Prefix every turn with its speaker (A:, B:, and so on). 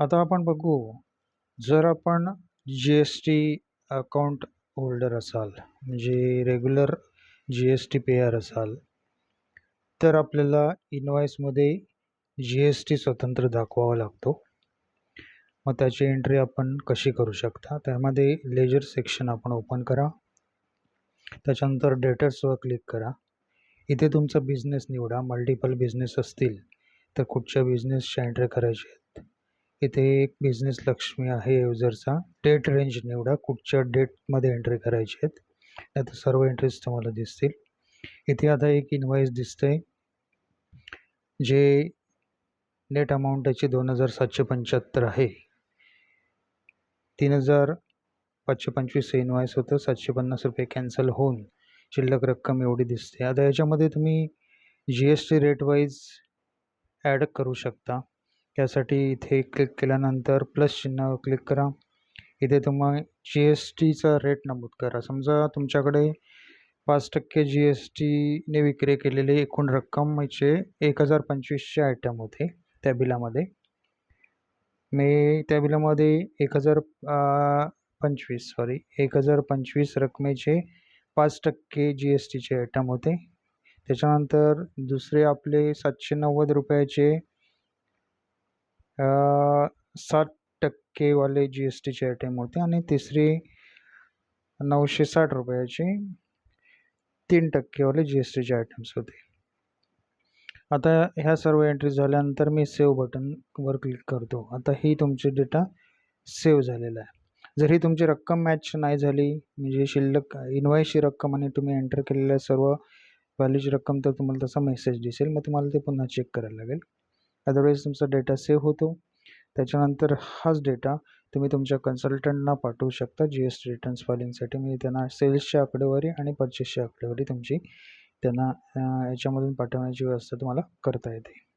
A: आता आपण बघू जर आपण G S T account holder असाल म्हणजे regular G S T payer असाल तर आपल्याला इनवॉईसमध्ये जी एस टी स्वतंत्र दाखवावा लागतो. मग त्याची एंट्री आपण कशी करू शकता? त्यामध्ये लेजर सेक्शन आपण ओपन करा. त्याच्यानंतर डेटर्सवर क्लिक करा. इथे तुमचा बिझनेस निवडा. मल्टिपल बिझनेस असतील तर कुठच्या बिझनेसच्या एंट्री करायची आहेत इथे एक बिझनेस लक्ष्मी आहे युजरचा डेट रेंज निवडा. कुठच्या डेटमध्ये एंट्री करायची आहेत. त्यात सर्व एंट्रीज तुम्हाला दिसतील. इथे आता एक इनवाईस दिसते जे नेट अमाऊंट त्याची दोन हजार सातशे पंच्याहत्तर आहे. तीन हजार पाचशे पंचवीस हे इनवाईस होतं. सातशे पन्नास रुपये कॅन्सल होऊन शिल्लक रक्कम एवढी दिसते. आता याच्यामध्ये तुम्ही G S T rate wise add करू शकता. त्यासाठी इथे क्लिक केल्यानंतर प्लस चिन्हावर क्लिक करा. इथे तुम्ही जी एस टीचा रेट नमूद करा. समजा तुमच्याकडे पाच टक्के जी एस टीने विक्री केलेली एकूण रक्कमचे म्हणजे एक हजार पंचवीसचे आयटम होते त्या बिलामध्ये. मी त्या बिलामध्ये एक हजार पंचवीस सॉरी एक हजार पंचवीस रकमेचे पाच टक्के जी एस टीचे आयटम होते. त्याच्यानंतर दुसरे आपले सातशे नव्वद रुपयाचे सात टक्केवाले जी एस टीचे आयटम होते आणि तिसरी नऊशे साठ रुपयाची तीन टक्केवाले जी एस टीचे आयटम्स होते. आता ह्या सर्व एंट्री झाल्यानंतर मी सेव्ह बटनवर क्लिक करतो. आता ही तुमची डेटा सेव्ह झालेला आहे. जर ही तुमची रक्कम मॅच नाही झाली म्हणजे शिल्लक इनवाईसची रक्कम आणि तुम्ही एंटर केलेल्या सर्व व्हॅल्यूची रक्कम तर तुम्हाला तसा मेसेज दिसेल. मग तुम्हाला ते पुन्हा चेक करायला लागेल. अदरवाईज तुमचा डेटा सेव्ह होतो. त्याच्यानंतर हाच डेटा तुम्ही तुमच्या कन्सल्टंटना पाठवू शकता. जी एस टी रिटर्न्स फायलिंगसाठी. म्हणजे त्यांना सेल्सची आकडेवारी आणि परचेसची आकडेवारी तुमची त्यांना याच्यामधून पाठवण्याची व्यवस्था तुम्हाला करता येते.